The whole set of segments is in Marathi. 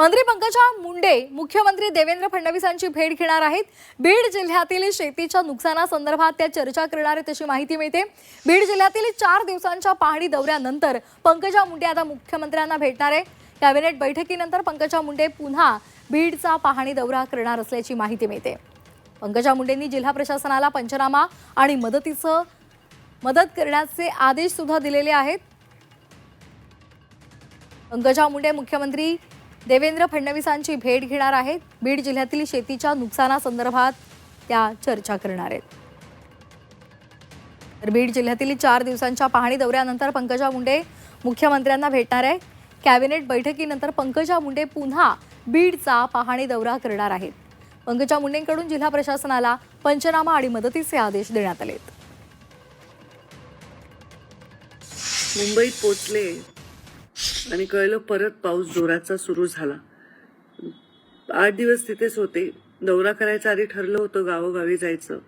मंत्री पंकजा मुंडे मुख्यमंत्री देवेंद्र फडणवीसांची भेट घेणार आहेत. बीड जिल्ह्यातील शेतीच्या नुकसानासंदर्भात त्या चर्चा करणार आहेत अशी माहिती मिळते. बीड जिल्ह्यातील चार दिवसांच्या पाहणी दौऱ्यानंतर पंकजा मुंडे आता मुख्यमंत्र्यांना भेटणार आहे कॅबिनेट बैठकीनंतर पंकजा मुंडे पुन्हा बीडचा पाहणी दौरा करणार असल्याची माहिती मिळते. पंकजा मुंडेंनी जिल्हा प्रशासनाला पंचनामा आणि मदतीचं मदत करण्याचे आदेश सुद्धा दिलेले आहेत. पंकजा मुंडे मुख्यमंत्री देवेंद्र फडणवीसांची भेट घेणार आहेत. बीड जिल्ह्यातील शेतीच्या नुकसानासंदर्भात त्या चर्चा करणार आहेत. तर बीड जिल्ह्यातील चार दिवसांच्या पाहणी दौऱ्यानंतर पंकजा मुंडे मुख्यमंत्र्यांना भेटणार आहे कॅबिनेट बैठकीनंतर पंकजा मुंडे पुन्हा बीडचा पाहणी दौरा करणार आहेत. पंकजा मुंडेंकडून जिल्हा प्रशासनाला पंचनामा आणि मदतीचे आदेश देण्यात आले आहेत मुंबईत पोचले आणि कळलं परत पाऊस जोराचा सुरू झाला. आठ दिवस तिथेच होते. दौरा करायचं आधी ठरलं होतं गावोगावी जायचं.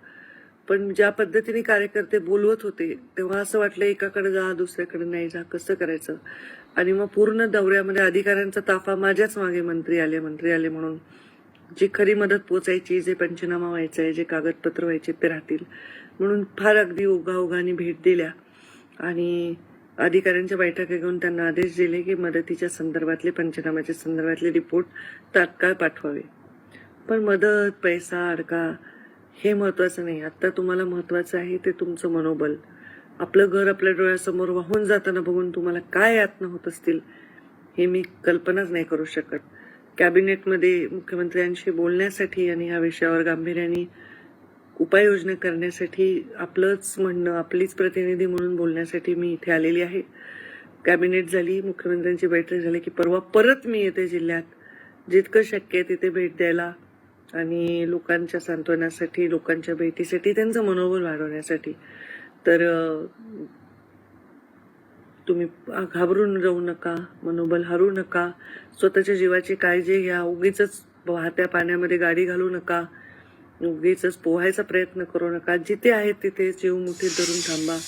पण ज्या पद्धतीने कार्यकर्ते बोलवत होते तेव्हा असं वाटलं एकाकडे जा दुसऱ्याकडे नाही जा कसं करायचं? आणि मग पूर्ण दौऱ्यामध्ये अधिकाऱ्यांचा ताफा माझ्याच मागे मंत्री आले मंत्री आले म्हणून. जी खरी मदत पोचायची जे पंचनामा व्हायचा आहे जे कागदपत्र व्हायचे ते राहतील. म्हणून फार अगदी ओघाओघाने भेट दिल्या. आणि अधिकाऱ्यांच्या बैठका घेऊन त्यांना आदेश दिले की मदतीच्या संदर्भातले पंचनाम्याच्या संदर्भातले रिपोर्ट तात्काळ पाठवावे. पण मदत पैसा अडका हे महत्वाचं नाही. आत्ता तुम्हाला महत्वाचं आहे ते तुमचं मनोबल. आपलं घर आपल्या डोळ्यासमोर वाहून जाताना बघून तुम्हाला काय यातना होत असतील हे मी कल्पनाच नाही करू शकत. कॅबिनेटमध्ये मुख्यमंत्र्यांशी बोलण्यासाठी आणि ह्या विषयावर गांभीर्याने उपाययोजना करण्यासाठी आपलंच म्हणणं आपलीच प्रतिनिधी म्हणून बोलण्यासाठी मी इथे आलेली आहे. कॅबिनेट झाली मुख्यमंत्र्यांची बैठक झाली की परवा परत मी येते जिल्ह्यात. जितकं शक्य आहे तिथे भेट द्यायला आणि लोकांच्या सांत्वनासाठी लोकांच्या भेटीसाठी त्यांचं मनोबल वाढवण्यासाठी. तर तुम्ही घाबरून जाऊ नका मनोबल हरू नका. स्वतःच्या जीवाची काळजी घ्या. उगीच वाहत्या पाण्यामध्ये गाडी घालू नका. उगीच पोहायचा प्रयत्न करू नका. जिथे आहेत तिथे जीव मुठीत धरून थांबा.